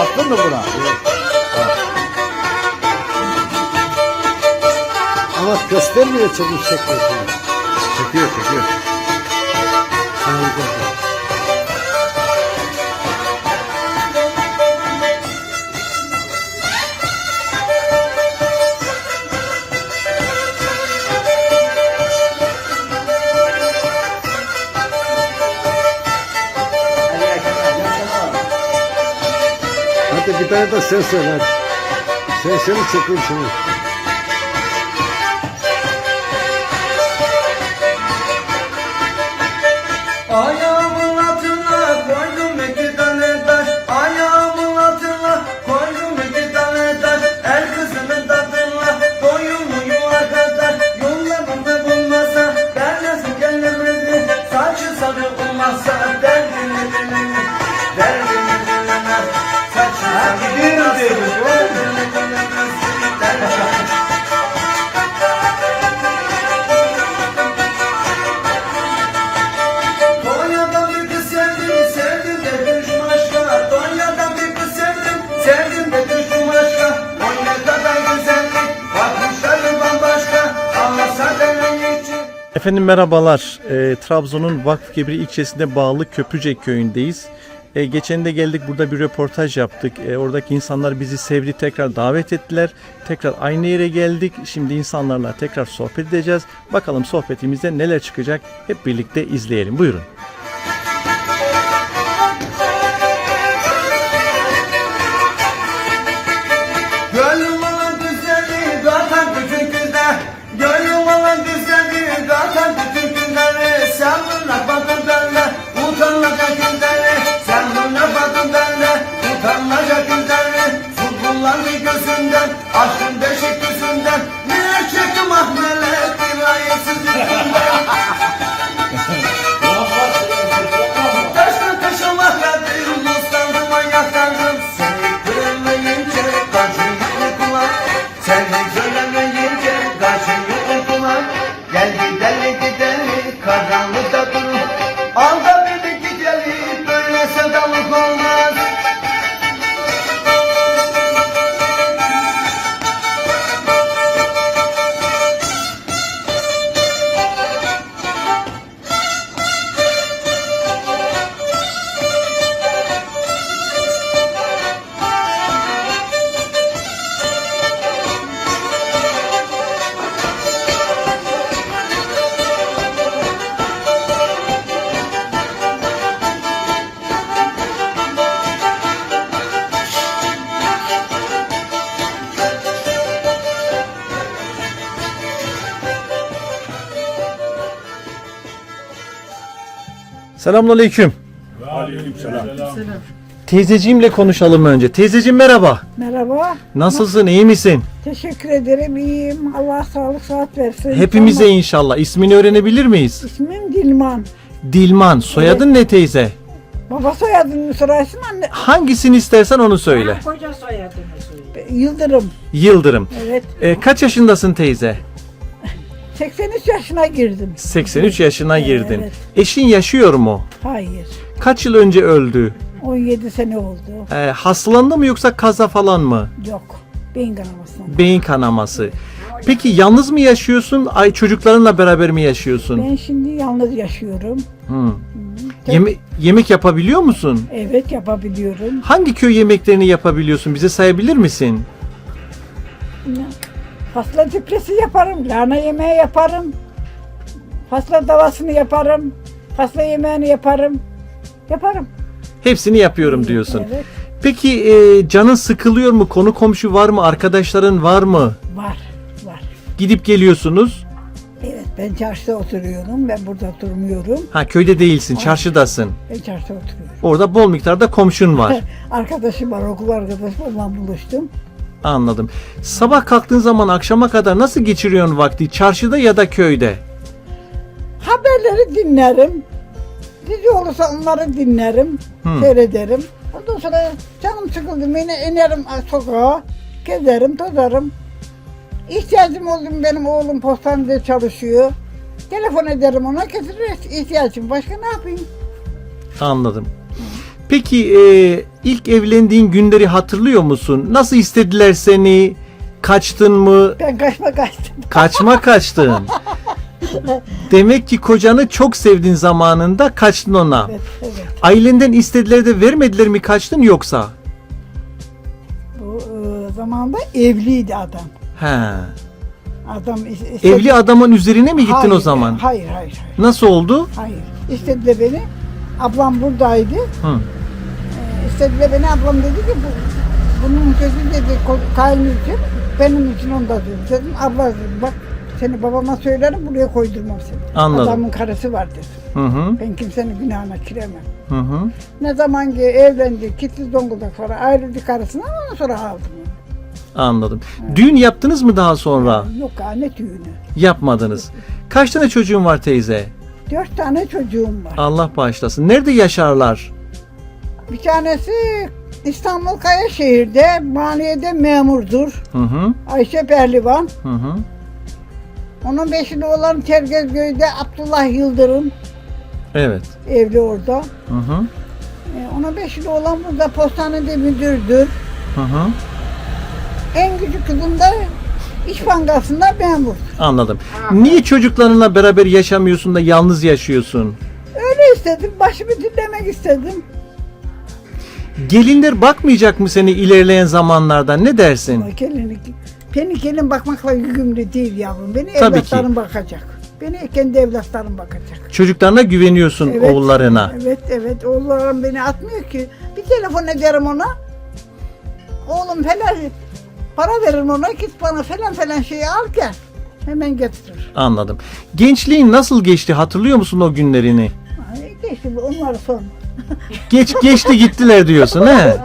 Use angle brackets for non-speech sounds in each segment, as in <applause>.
Baktın mı buna? Ama göstermiyor çekiş çekiyor. Çekiyor çekiyor. Hadi bir tane de sen söyle hadi. Sen seni Efendim merhabalar. Ee, Trabzon'un Vakfıkebir ilçesine bağlı Köprücek köyündeyiz. Ee, geçen de geldik burada bir röportaj yaptık. Ee, oradaki insanlar bizi sevdi tekrar davet ettiler. Tekrar aynı yere geldik. Şimdi insanlarla tekrar sohbet edeceğiz. Bakalım sohbetimizde neler çıkacak hep birlikte izleyelim. Buyurun. Selamünaleyküm. Teyzeciğimle konuşalım önce. Teyzeciğim merhaba. Merhaba. Nasılsın? iyi misin? Teşekkür ederim. İyiyim. Allah sağlık saat versin. Hepimize Ama inşallah. İsmini öğrenebilir miyiz? İsmim Dilman. Dilman. Soyadın ne teyze? Baba soyadını sorarsın anne. Hangisini istersen onu söyle. Koca soyadını söyle. Yıldırım. Yıldırım. Evet. E, kaç yaşındasın teyze? 83 yaşına girdim. 83 yaşına girdin. Evet. Eşin yaşıyor mu? Hayır. Kaç yıl önce öldü? 17 sene oldu. E, hastalandı mı yoksa kaza falan mı? Yok. Beyin kanamasından. Beyin kanaması. Peki yalnız mı yaşıyorsun? Ay çocuklarınla beraber mi yaşıyorsun? Ben şimdi yalnız yaşıyorum. Hı. Yeme- yemek yapabiliyor musun? Evet yapabiliyorum. Hangi köy yemeklerini yapabiliyorsun? Bize sayabilir misin? Fasla dipresi yaparım. Lahana yemeği yaparım. Fasla davasını yaparım. Fasla yemeğini yaparım. Yaparım. Hepsini yapıyorum diyorsun. Evet. Peki e, canın sıkılıyor mu? Konu komşu var mı? Arkadaşların var mı? Var. Var. Gidip geliyorsunuz. Evet ben çarşıda oturuyorum. Ben burada durmuyorum. Ha köyde değilsin, çarşıdasın. Ben çarşıda oturuyorum. Orada bol miktarda komşun var. <laughs> Arkadaşım var, okul arkadaşım. Onunla buluştum. Anladım. Sabah kalktığın zaman akşama kadar nasıl geçiriyorsun vakti? Çarşıda ya da köyde? Haberleri dinlerim. Dizi olursa onları dinlerim. Hmm. Seyrederim. Ondan sonra canım sıkıldı mı yine inerim sokağa. Gezerim, tozarım. İhtiyacım oldu mu benim oğlum postanede çalışıyor. Telefon ederim ona getirir ihtiyacım. Başka ne yapayım? Anladım. Peki e, İlk evlendiğin günleri hatırlıyor musun? Nasıl istediler seni? Kaçtın mı? Ben kaçma kaçtım. Kaçma kaçtın. Demek ki kocanı çok sevdin zamanında kaçtın ona. Evet, evet. Ailenden istediler de vermediler mi kaçtın yoksa? Bu e, zamanda evliydi adam. He. Adam is- istedi- Evli adamın üzerine mi gittin Hayır, o zaman? Hayır, hayır, hayır. Nasıl oldu? Hayır. İstediler beni. Ablam buradaydı. Hı. İstediler beni. Ablam dedi ki bu, bunun sözü dedi kaynı için. Benim için onda dedi. Dedim abla dedim bak seni babama söylerim buraya koydurmam seni. Anladım. Adamın karısı var dedi. Hı hı. Ben kimsenin günahına giremem. Hı hı. Ne zaman ki evlendi, gitti Zonguldak sonra ayrıldı karısına ondan sonra aldım. Anladım. Düğün yaptınız mı daha sonra? Yok ha ne düğünü. Yapmadınız. Kaç tane çocuğun var teyze? Dört tane çocuğum var. Allah bağışlasın. Nerede yaşarlar? Bir tanesi İstanbul Kayaşehir'de maliyede memurdur. Hı hı. Ayşe Perlivan. Hı hı. Onun beşinde olan Tergezköy'de Abdullah Yıldırım Evet. evli orada. Hı hı. Ee, onun beşinde olan burada postanede müdürdür. Hı hı. En küçük kızım da İş Bankası'nda memur. Anladım. Niye çocuklarınla beraber yaşamıyorsun da yalnız yaşıyorsun? Öyle istedim. Başımı dinlemek istedim. Gelinler bakmayacak mı seni ilerleyen zamanlarda? Ne dersin? Gelin, beni gelin bakmakla yükümlü değil yavrum. Beni Tabii evlatlarım bakacak. Beni kendi evlatlarım bakacak. Çocuklarına güveniyorsun Evet. oğullarına. Evet evet oğullarım beni atmıyor ki. Bir telefon ederim ona. Oğlum falan para veririm ona git bana falan falan şeyi al gel. Hemen getirir. Anladım. Gençliğin nasıl geçti? Hatırlıyor musun o günlerini? Ay, geçti onları sorma. Geç geçti gittiler diyorsun he?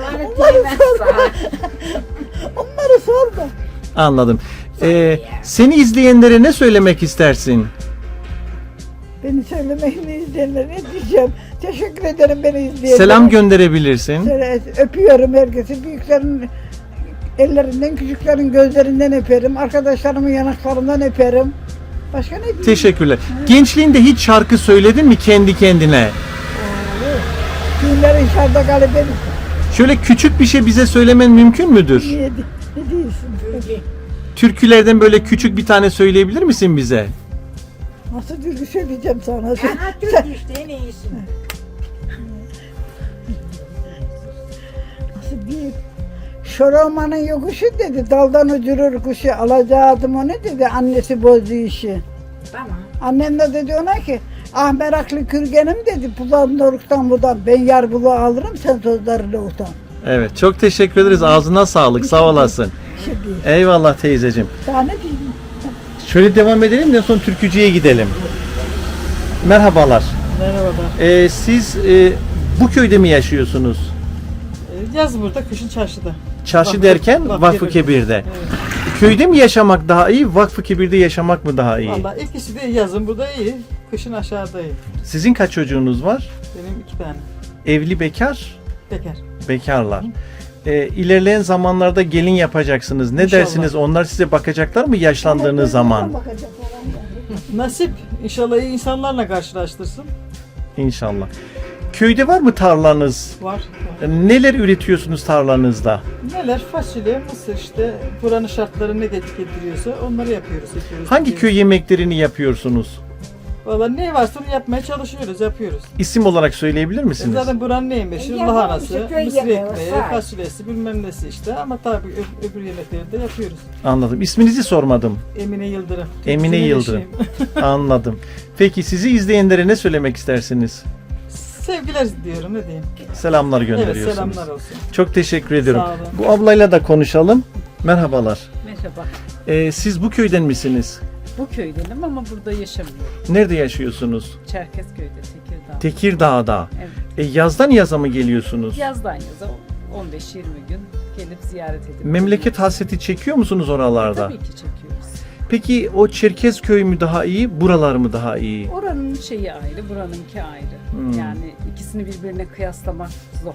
Onları sorma. Anladım. Ee, seni izleyenlere ne söylemek istersin? Beni söylemeyini izleyenler ne diyeceğim. Teşekkür ederim beni izleyenlere. Selam gönderebilirsin. Öpüyorum herkesi. Büyüklerin ellerinden, küçüklerin gözlerinden öperim. Arkadaşlarımın yanaklarından öperim. Başka ne diyeyim? Teşekkürler. Gençliğinde hiç şarkı söyledin mi kendi kendine? Düğünler inşallah galiba Şöyle küçük bir şey bize söylemen mümkün müdür? Ne değilsin? Türkülerden böyle küçük bir tane söyleyebilir misin bize? Nasıl türkü söyleyeceğim sana? Sen, Ha, sen- Türk işte en iyisi. nasıl diyeyim? Şoromanın yokuşu dedi, daldan uçurur kuşu, alacağı adım o ne dedi, annesi bozdu işi. Tamam. Annem de dedi ona ki, ah meraklı kürgenim dedi, bulan doruktan budan, ben yar bulu alırım, sen sözlerine utan. Evet çok teşekkür ederiz. Ağzına sağlık. Sağ olasın. Eyvallah teyzeciğim. Daha ne diyeyim? Şöyle devam edelim de son türkücüye gidelim. Merhabalar. Merhabalar. Ee, siz e, bu köyde mi yaşıyorsunuz? Ee, Yaz burada, kışın çarşıda. Çarşı Vakfı- derken Vakfı Vakfı Kebir'de. Kebir'de. Evet. Köyde mi yaşamak daha iyi, Vakfı Kebir'de yaşamak mı daha iyi? Valla ikisi de yazın burada iyi, kışın aşağıda iyi. Sizin kaç çocuğunuz var? Benim iki tane. Evli bekar? Bekar. Bekarlar. Ee, ilerleyen zamanlarda gelin yapacaksınız. Ne İnşallah. dersiniz? Onlar size bakacaklar mı yaşlandığınız zaman? Bakacak olan da. Nasip. İnşallah iyi insanlarla karşılaştırsın. İnşallah. Köyde var mı tarlanız? Var. var. Neler üretiyorsunuz tarlanızda? Neler? Fasulye, mısır işte. Buranın şartları ne getiriyorsa onları yapıyoruz. Hangi köy yemeklerini yapıyorsunuz? Valla ne varsa onu yapmaya çalışıyoruz, yapıyoruz. İsim olarak söyleyebilir E misiniz? Zaten buranın neyi meşhur? Yapalım Lahanası, işte, köy mısır yemeği, ekmeği, say. fasulyesi bilmem nesi işte. Ama tabii ö- öbür yemekleri de yapıyoruz. Anladım. İsminizi sormadım. Emine Yıldırım. Emine Türkçünün Yıldırım. eşiyim. <laughs> Anladım. Peki sizi izleyenlere ne söylemek istersiniz? Sevgiler diyorum ne diyeyim. Selamlar Evet gönderiyorsunuz. selamlar olsun. Çok teşekkür ediyorum. Sağ olun. Bu ablayla da konuşalım. Merhabalar. Merhaba. Ee, siz bu köyden misiniz? Bu köydenim ama burada yaşamıyorum. Nerede yaşıyorsunuz? Çerkezköy'de, Tekirdağ. Tekirdağ'da. Evet. E, yazdan yaza mı geliyorsunuz? Yazdan yaza 15-20 gün gelip ziyaret edip Memleket hasreti çekiyor musunuz oralarda? Tabii ki çekiyoruz. Peki o Çerkezköy mü daha iyi, buralar mı daha iyi? Oranın şeyi ayrı, buranınki ayrı. Hmm. Yani ikisini birbirine kıyaslamak zor.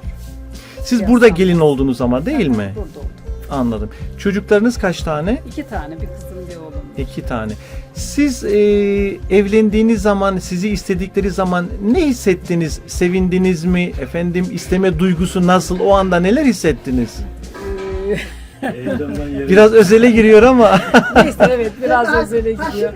Siz Kıyaslam- burada gelin oldunuz ama değil mi? Burada oldum. Anladım. Çocuklarınız kaç tane? İki tane, bir kızım bir oğlum. İki tane. Siz e, evlendiğiniz zaman, sizi istedikleri zaman ne hissettiniz? Sevindiniz mi? Efendim isteme duygusu nasıl? O anda neler hissettiniz? Biraz özele giriyor ama <laughs> Neyse evet biraz özele gidiyor.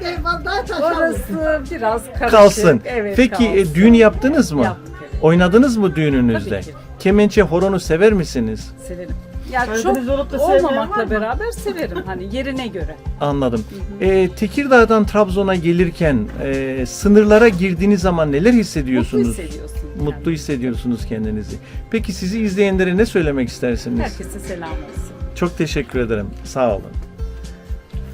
taşalım. Orası biraz karışık. kalsın. Evet, Peki e, kalsın. düğün yaptınız mı? Yaptık evet. Oynadınız mı düğününüzde? Tabii ki. Kemençe, horonu sever misiniz? Severim. Ya Karadeniz çok olup da sevmeyen var olmamakla mı? beraber severim hani yerine göre. Anladım. E, Tekirdağ'dan Trabzon'a gelirken e, sınırlara girdiğiniz zaman neler hissediyorsunuz? Mutlu hissediyorsun. Mutlu kendini. hissediyorsunuz kendinizi. Peki sizi izleyenlere ne söylemek istersiniz? Herkese selam olsun. Çok teşekkür ederim. Sağ olun.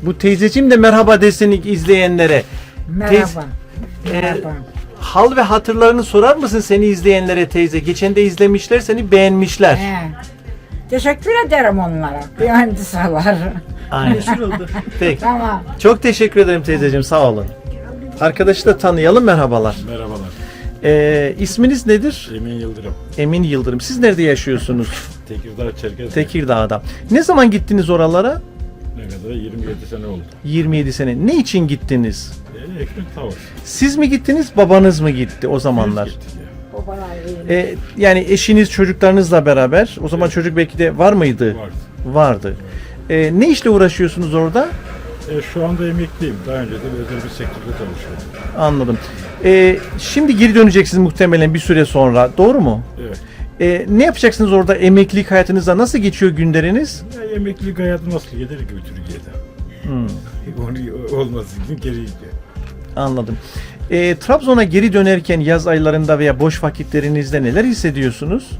Bu teyzeciğim de merhaba desin ilk izleyenlere. Merhaba. Teyze- Merhaba. Hal ve hatırlarını sorar mısın seni izleyenlere teyze? Geçen de izlemişler seni beğenmişler. He. Teşekkür ederim onlara. Mühendisalar. Aynen. Oldu. Peki. Tamam. Çok teşekkür ederim teyzeciğim sağ olun. Arkadaşı da tanıyalım merhabalar. Merhabalar. Ee, isminiz nedir? Emin Yıldırım. Emin Yıldırım. Siz nerede yaşıyorsunuz? Tekirdağ Çerkez. Tekirdağ'da. Ne zaman gittiniz oralara? Ne kadar? 27 sene oldu. 27 sene. Ne için gittiniz? E, ekmek tavır. Siz mi gittiniz, babanız mı gitti o zamanlar? Biz gittik Ee, yani eşiniz, çocuklarınızla beraber. O zaman çocuk belki de var mıydı? Vardı. Vardı. Ee, ne işle uğraşıyorsunuz orada? E, şu anda emekliyim. Daha önce de özel bir sektörde çalışıyordum. Anladım. Ee, şimdi geri döneceksiniz muhtemelen bir süre sonra. Doğru mu? Evet. Ee, ne yapacaksınız orada? Emeklilik hayatınızda nasıl geçiyor günleriniz? Ya, emeklilik hayatı nasıl gider ki Türkiye'de? Hmm, <laughs> Onu olması için geri gidiyor. anladım. Ee, Trabzon'a geri dönerken yaz aylarında veya boş vakitlerinizde neler hissediyorsunuz?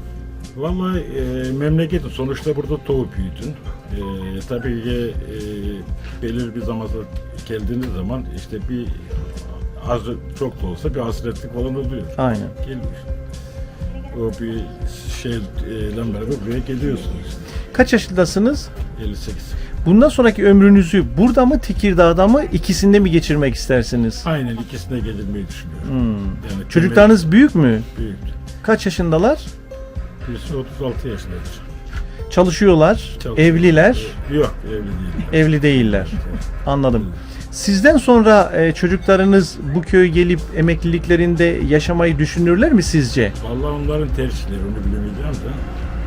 Vallahi e, memleketin sonuçta burada doğup büyüdün. E, tabii ki e, belirli bir zamanda geldiğiniz zaman işte bir az çok da olsa bir hasretlik falan oluyor. Aynen. Geliyor. O bir şeyle beraber buraya geliyorsunuz. Kaç yaşındasınız? 58. Bundan sonraki ömrünüzü burada mı, Tekirdağ'da mı, ikisinde mi geçirmek istersiniz? Aynen ikisine gelirmeyi düşünüyorum. Hmm. Yani Çocuklarınız büyük mü? büyük. Kaç yaşındalar? Birisi 36 yaşındadır. Çalışıyorlar, Çalışıyor. evliler, Yok evli değil. evli değiller. Anladım. Sizden sonra e, çocuklarınız bu köye gelip emekliliklerinde yaşamayı düşünürler mi sizce? Vallahi onların tercihleri onu bilemeyeceğim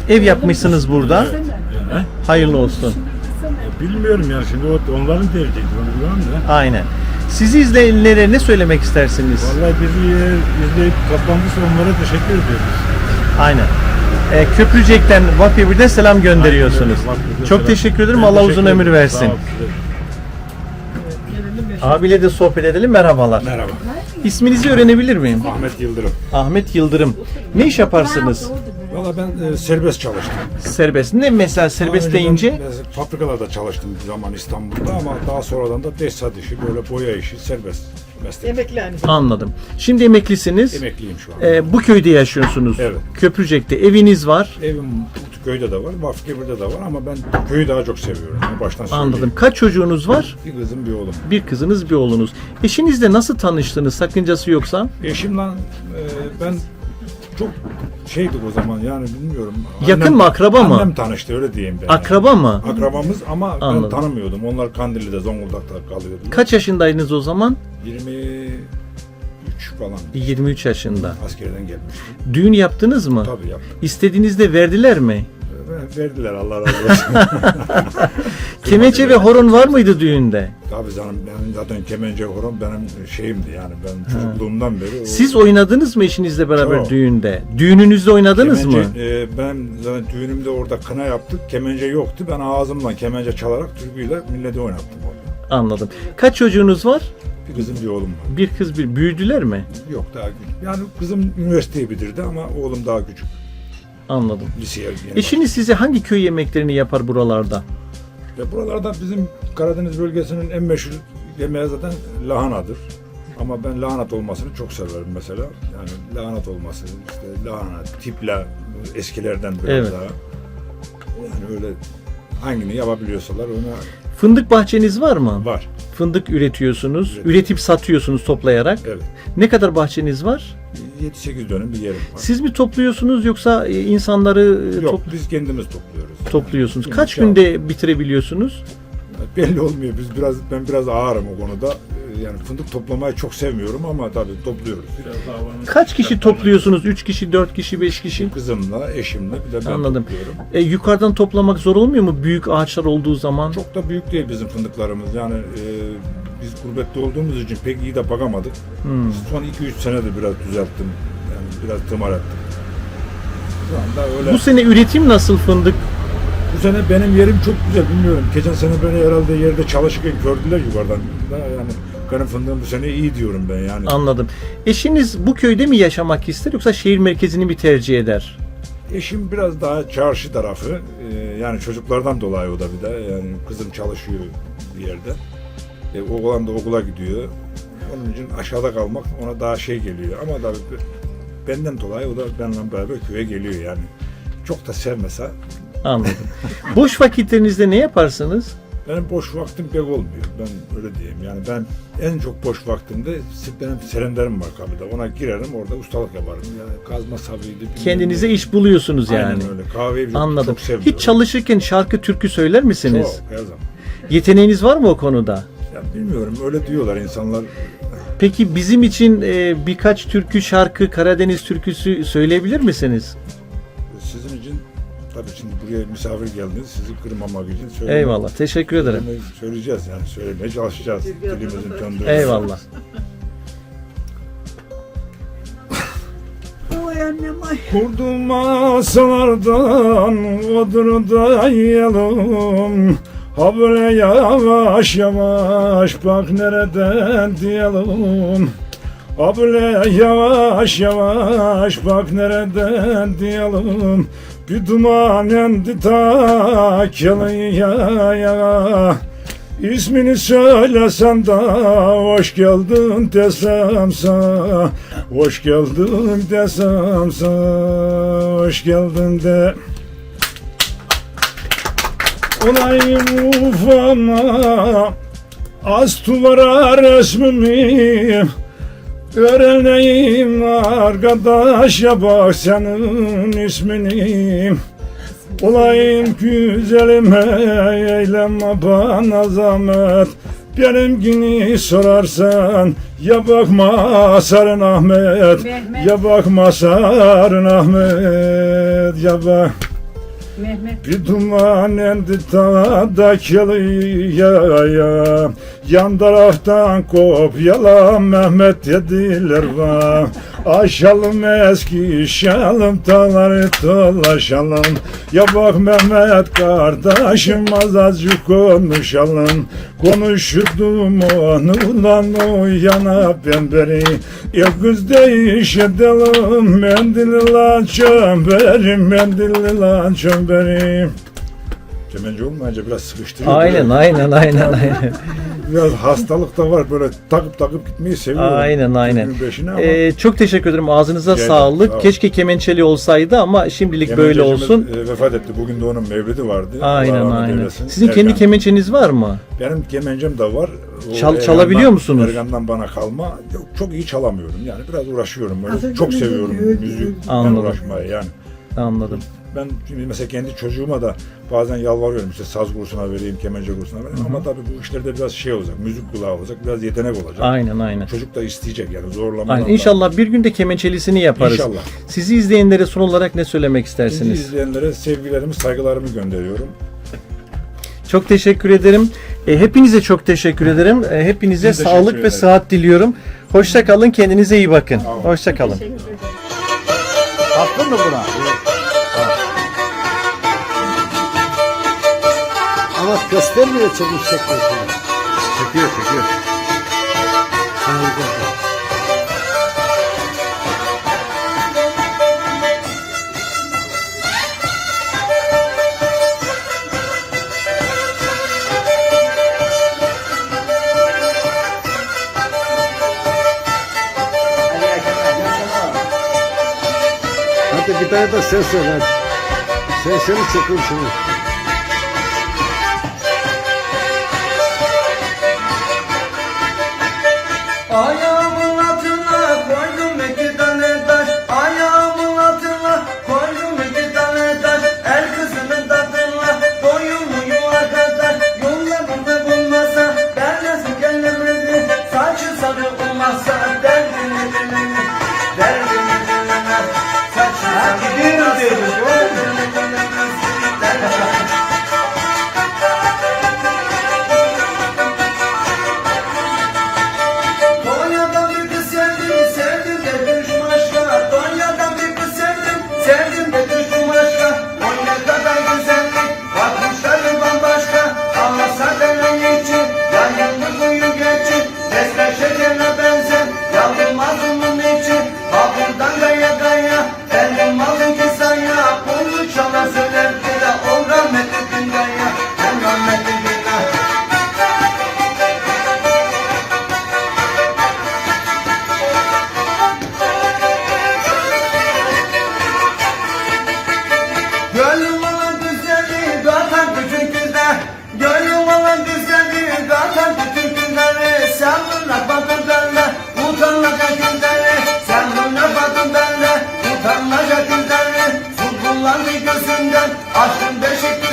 de. Ev yapmışsınız burada. Yani, Hayırlı olsun. E, bilmiyorum yani şimdi o, onların tercihidir onu bilemem de. Aynen. Sizi izleyenlere ne söylemek istersiniz? Vallahi bizi eğer izleyip katlandıysa onlara teşekkür ediyoruz. Aynen. E, Köprücek'ten Vakfı Bir'den selam gönderiyorsunuz. Aynen öyle. Çok selam. teşekkür ederim. Ben Allah teşekkür uzun ömür ederim. versin. Sağ ol, size. Abiyle de sohbet edelim. Merhabalar. Merhaba. İsminizi öğrenebilir miyim? Ahmet Yıldırım. Ahmet Yıldırım. Ne iş yaparsınız? Valla ben e, serbest çalıştım. Serbest. Ne mesela serbest Daha önceden, deyince? e, fabrikalarda çalıştım bir zaman İstanbul'da ama daha sonradan da tesisat işi, böyle boya işi, serbest meslek. Emekli yani. Anladım. Şimdi emeklisiniz. Emekliyim şu an. E, bu köyde yaşıyorsunuz. Evet. Köprücek'te eviniz var. Evim köyde de var, Vafkebir'de de var ama ben köyü daha çok seviyorum. Yani baştan söyleyeyim. Anladım. Kaç çocuğunuz var? Bir kızım bir oğlum. Bir kızınız, bir oğlunuz. Eşinizle nasıl tanıştınız? Sakıncası yoksa? Eşimle e, ben çok şeydik o zaman yani bilmiyorum. Yakın mı, akraba mı? Annem tanıştı öyle diyeyim ben. Akraba mı? Akrabamız ama Anladım. ben tanımıyordum. Onlar Kandilli'de, Zonguldak'ta kalıyordu. Kaç yaşındaydınız o zaman? 23 falan 23 yaşında. askerden gelmiş. Düğün yaptınız mı? Tabii yaptım. İstediğinizde verdiler mi? Ve Verdiler Allah razı olsun. <laughs> Kemençe ve horon var mıydı düğünde? Tabii canım benim zaten kemence horon benim şeyimdi yani ben çocukluğumdan beri. o Siz oynadınız mı eşinizle beraber Çok. düğünde? Düğününüzde oynadınız mı? kemence, e, ben zaten düğünümde orada kına yaptık. Kemence yoktu. Ben ağzımla kemence çalarak türküyle milleti oynattım orada. Anladım. Kaç çocuğunuz var? Bir kızım bir oğlum var. Bir kız bir. Büyüdüler mi? Yok daha küçük. Yani kızım üniversiteyi bitirdi ama oğlum daha küçük. Anladım. Liseye yeni Eşiniz size hangi köy yemeklerini yapar buralarda? Ve buralarda bizim Karadeniz bölgesinin en meşhur yemeği zaten lahanadır. Ama ben lahanat olmasını çok severim mesela. Yani lahanat olması, işte lahana, tipla eskilerden biraz Evet. daha. Yani öyle hangini yapabiliyorsalar ona Fındık bahçeniz var mı? var. Fındık üretiyorsunuz. Üretiyorum. Üretip satıyorsunuz toplayarak. Evet. Ne kadar bahçeniz var? 7-8 dönüm bir yerim var. Siz mi topluyorsunuz yoksa e, insanları e, Yok top- biz kendimiz topluyoruz. topluyorsunuz? Yani Kaç kendimiz günde bitirebiliyorsunuz? belli olmuyor. Biz biraz ben biraz ağırım o konuda. Ee, Yani fındık toplamayı çok sevmiyorum ama tabii topluyoruz. Biraz da havanın Kaç kişi topluyorsunuz? 3 kişi, 4 kişi, 5 kişi? Kızımla, eşimle bir de ben Anladım. topluyorum. E, yukarıdan toplamak zor olmuyor mu büyük ağaçlar olduğu zaman? Çok da büyük değil bizim fındıklarımız. Yani e, biz gurbette olduğumuz için pek iyi de bakamadık. Hmm. Son 2-3 senedir biraz düzelttim. Yani biraz tımar ettim. Şu anda öyle. Bu sene üretim nasıl fındık? Bu sene benim yerim çok güzel bilmiyorum. Geçen sene beni herhalde yerde çalışırken gördüler yukarıdan. Da yani benim fındığım bu sene iyi diyorum ben yani. Anladım. Eşiniz bu köyde mi yaşamak ister yoksa şehir merkezini mi tercih eder? Eşim biraz daha çarşı tarafı. Ee, yani çocuklardan dolayı o da bir de. Yani kızım çalışıyor bir yerde. E, oğlan da okula gidiyor. Onun için aşağıda kalmak ona daha şey geliyor. Ama da benden dolayı o da benimle beraber köye geliyor yani. Çok da sevmese Anladım. Boş vakitlerinizde ne yaparsınız? benim boş vaktim pek olmuyor. Ben öyle diyeyim. Yani ben en çok boş vaktimde benim serenderim var kabide. Ona girerim orada ustalık yaparım. Yani kazma sabıydı. Kendinize iş buluyorsunuz yani. Aynen öyle. Kahveyi Anladım. çok seviyorum. Hiç çalışırken şarkı türkü söyler misiniz? Çok her zaman. Yeteneğiniz var mı o konuda? Ya bilmiyorum öyle diyorlar insanlar. Peki bizim için e, birkaç türkü şarkı Karadeniz türküsü söyleyebilir misiniz? Sizin için tabii şimdi buraya misafir geldiniz. Sizi kırmamak için söylemek- Eyvallah. Teşekkür ederim. söyleyeceğiz yani söylemeye çalışacağız. Dilimizin döndüğü. Eyvallah. <laughs> Kurdum masalardan dayayalım Ha böyle yavaş yavaş bak nereden diyelim Ha böyle yavaş yavaş bak nereden diyelim Bir duman endi ta ya İsmini söylesem de hoş geldin desem sana Hoş geldin desem sana Hoş geldin de Olayım ufama Az duvara resmimi Öğreneyim arkadaş ya bak senin ismini Olayım güzelime eyleme bana zahmet. Benim günü sorarsan ya bakma Sarın Ahmet. Mehmet. Ya bakma Sarın Ahmet Ya bak Mehmet. bir duman endi dağdaki ya ya Yan taraftan kopyala Mehmet dediler var. Aşalım eski şalım Dağları dolaşalım. Ya bak Mehmet kardeşim Azıcık konuşalım. Konuşurdum onu lan o yana ben beri. Ya kız değiş edelim Mendili lan çömberim Mendili lan çömberim Kemenci olmayınca biraz sıkıştırıyor. Aynen aynen aynen aynen. <laughs> Biraz hastalık da var böyle takıp takıp gitmeyi seviyorum. Aynen aynen. Ama Ee, çok teşekkür ederim. Ağzınıza Rica sağlık. sağ. Keşke kemençeli olsaydı ama şimdilik böyle olsun. e, vefat etti. Bugün de onun mevlidi vardı. Aynen Allah aynen. eylesin. Sizin kendi Ergan. kemençeniz var mı? Benim kemencem de var. O Çal- Ergan'dan- çalabiliyor musunuz? Ergan'dan bana kalma. Yok, Çok iyi çalamıyorum yani. Biraz uğraşıyorum. Böyle. Çok seviyorum müzik. Anladım. uğraşmayı yani. Anladım. Ben mesela kendi çocuğuma da bazen yalvarıyorum işte saz kursuna vereyim, kemence kursuna vereyim. Ama tabii bu işlerde biraz şey olacak, müzik kulağı olacak, biraz yetenek olacak. Aynen aynen. Çocuk da isteyecek yani zorlamadan. Aynen. da. İnşallah bir gün de kemençelisini yaparız. İnşallah. Sizi izleyenlere son olarak ne söylemek Bizi istersiniz? izleyenlere sevgilerimi, saygılarımı gönderiyorum. Çok teşekkür ederim. E, hepinize çok teşekkür ederim. E, hepinize Biz sağlık ve sıhhat diliyorum. Hoşça kalın. Kendinize iyi bakın. Hoşça kalın. Attın mı buna? Ama göstermiyor çekmiş çekmiş. Çekiyor çekiyor. Hadi bir tane de sen söyle hadi. Sen seni çekiyorum şimdi. Aşkın beşik